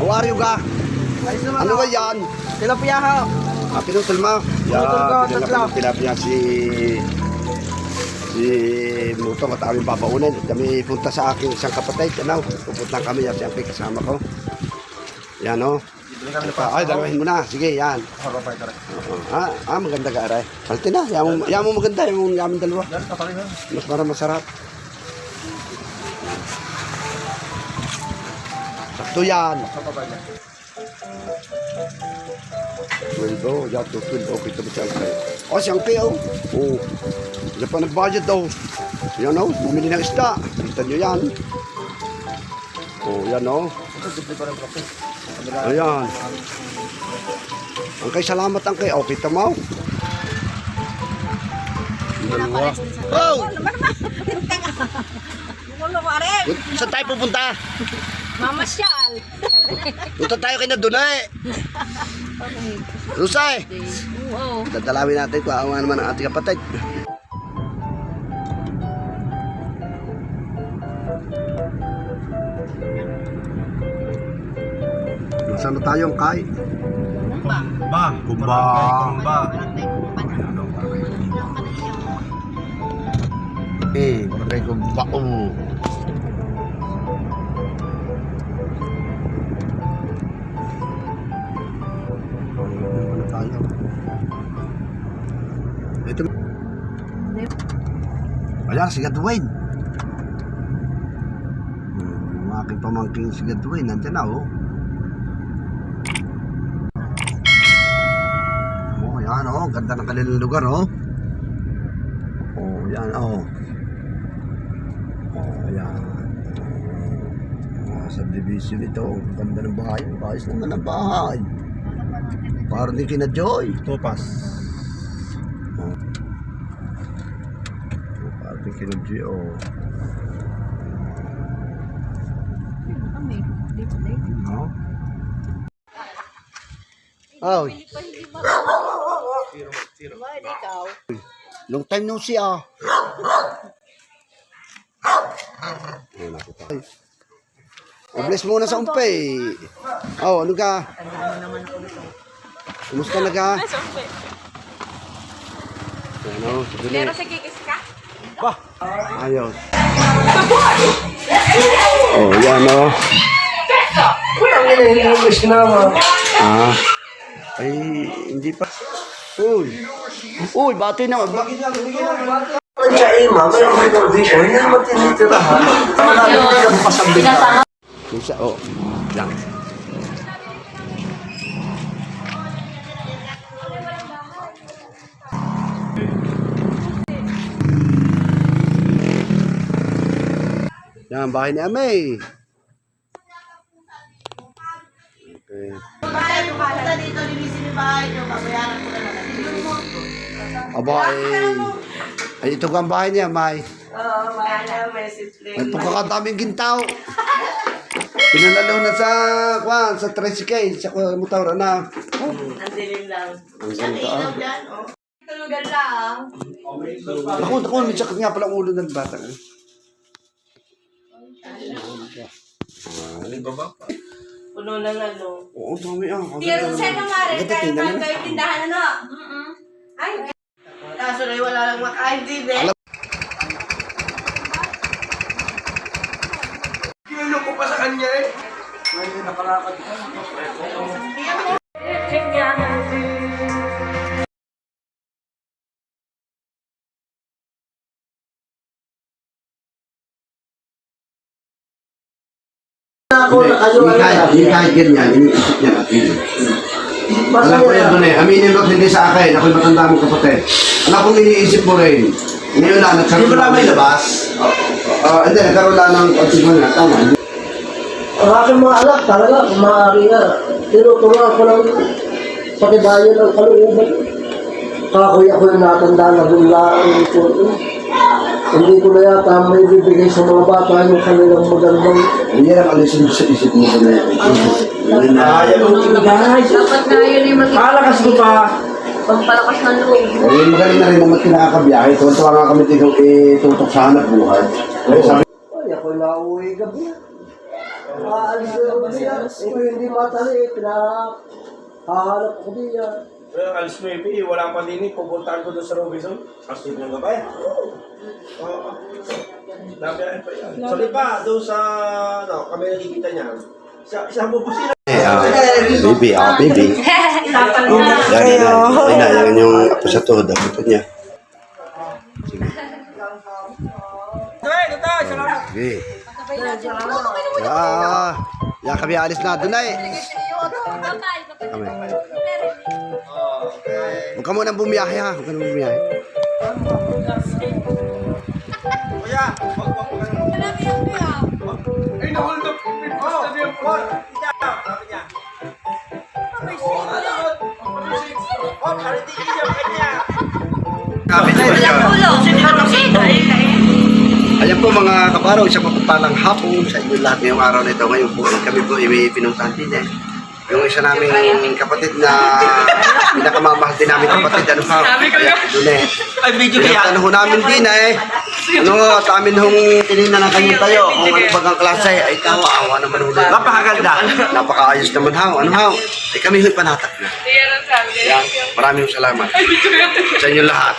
How are you naman Ano ba yan? Tilapia ho. Ah, pinutol mo? Pinutol ko, tatlo. ko, Pinapya si... Si Mutong at aming babaunin. Kami punta sa aking isang kapatid. Ano? Pupunta kami yan. Siyempre kasama ko. Yan o. Ay, dalawahin mo na. Sige, yan. Ah, ah, maganda ka, aray. Salte na. Yan mo, maganda. Yan mo yamin dalawa. Mas para masarap. Sakto yan. Twelve, yan to twelve. Okay, ito ba siyempre? Oh, siyempre, oh. Oh. Hindi pa nag-budget daw. Yan, oh. Bumili ng isda. Kita nyo yan. Oh, yan, oh. Ayan. Ang kay salamat ang kay. Oh, kita mo. Dalawa. Oh! Ano rin? Saan tayo pupunta? Mamasyal. Punta tayo kay Nadunay. Rusay. Oo. Dadalawin natin kung awa naman ang ating kapatid. Saan na tayong kay? Ba, Kumba. kumba. Eh, barangay kumba. Oh. Tayo? Ito. Ayan, si Gadwain. Hmm, Yung aking pamangking si Gadwain, nandyan na, oh. Oh, yan, oh. Ganda ng kanilang lugar, oh. Oh, yan, oh. Oh, yan. Oh, subdivision ito. Ang ganda ng bahay. Ayos naman ang bahay. Parang din kina Joy. Tupas. Oh. Oh, Joy, oh. Kami. Dito na No? Oh, Bakit ikaw? long time no see, ah. Ayun, nakita. Ay. Oh, bless muna sa umpay. Oh, ano ka? Kumusta na ka? Ano, sige Pero sa kikis ka? Bah! Ayos. Oh, yan oh. Ah. Ay, hindi pa. Uy. Uy, bati na. Ba Isa, oh. Yan. Yan, bahay ni Amay. Okay. Aba, ay... Ay, ito ang bahay niya, May. Oo, may simple. Ay, pagkakadaming gintaw. Pinanalaw na sa, kwan, sa tricycle, sa kwan, motor, na. Ang dilim lang. Ang. Yan, oh. Tulugan lang. Ako, ako, may sakit nga pala ang ulo ng bata. eh. Puno ng ano. Oo, dami ah. Ang Pero ganda sa naman. kamari, Ang man mo. kayo tindahan ano? Ay, Kaso na wala lang makain din eh. Alam- Kinulong ko pa sa kanya eh. Hindi kahit, hindi kahit ganyan, iniisip niya natin. Alam ko yan doon eh. Aminin mo hindi sa akin. Ako'y matanda mong kapatid. Alam kong iniisip mo rin. Ngayon lang, nagkaroon lang. may labas? Oo. hindi, nagkaroon lang ng konting mga tama. Ang aking mga anak talaga, kung maaari nga, tinuturuan ko ng patibayan ng kalooban. Kakoy ako yung natanda na bulaan ko. Hindi ko na yata may bibigay sa mga bata yung kanilang magandang Hindi lang alisin sa isip mo ko na yan. Na. dapat na yun yung mag- Kalakas ko pa. pagpalakas ng loob. Eh, magaling na rin naman kinakabiyahe. Tuwan-tuwa nga kami tingong itutok sa hanap buhay. Eh, sabi, Ay, ako nauwi gabi. Aalis na ako diya. Ito hindi matali. Pinahahanap ako diya. Well, alis mo yung PE, wala pa din eh. Pupuntahan ko doon sa Robinson. Kasi lang ba eh? Oo. Nabiyahin pa yan. Sa pa, doon sa, ano, kami nakikita niya. Mo po sila. Eh, ah, baby, ah, baby. Na. yan, yan, yan, yan, yan, yung apo sa tuhod, apo niya. Sige. Ah, yan kami alis na doon ay. Kami. Huwag ka munang bumiyahe ha, huwag ka nang bumiyahe. Kuya, wag wag wag. Ay, na-hold up. Basta niya po. Sabi niya. Oh, ano? Oh, karitigin niya kanya. Kami na yun. Ayan po mga kaparaw, isang mapapalang hapon sa inyo lahat ngayong araw na ito. Ngayon po, kami po ay may pinuntahan din eh. Yung isa naming kapatid na pinakamamahal din namin kapatid, ano ha? Doon eh. Ay, video Pinuntahan ho namin din eh. Ano, at amin hong tinignan ng kanyang tayo. Kung ano bagang klase, ay tawa, awa naman ho. Napakaganda. Napakaayos naman ha. Ano ha? Ay kami ho'y panatak na. Yan. Maraming salamat. Sa inyo lahat.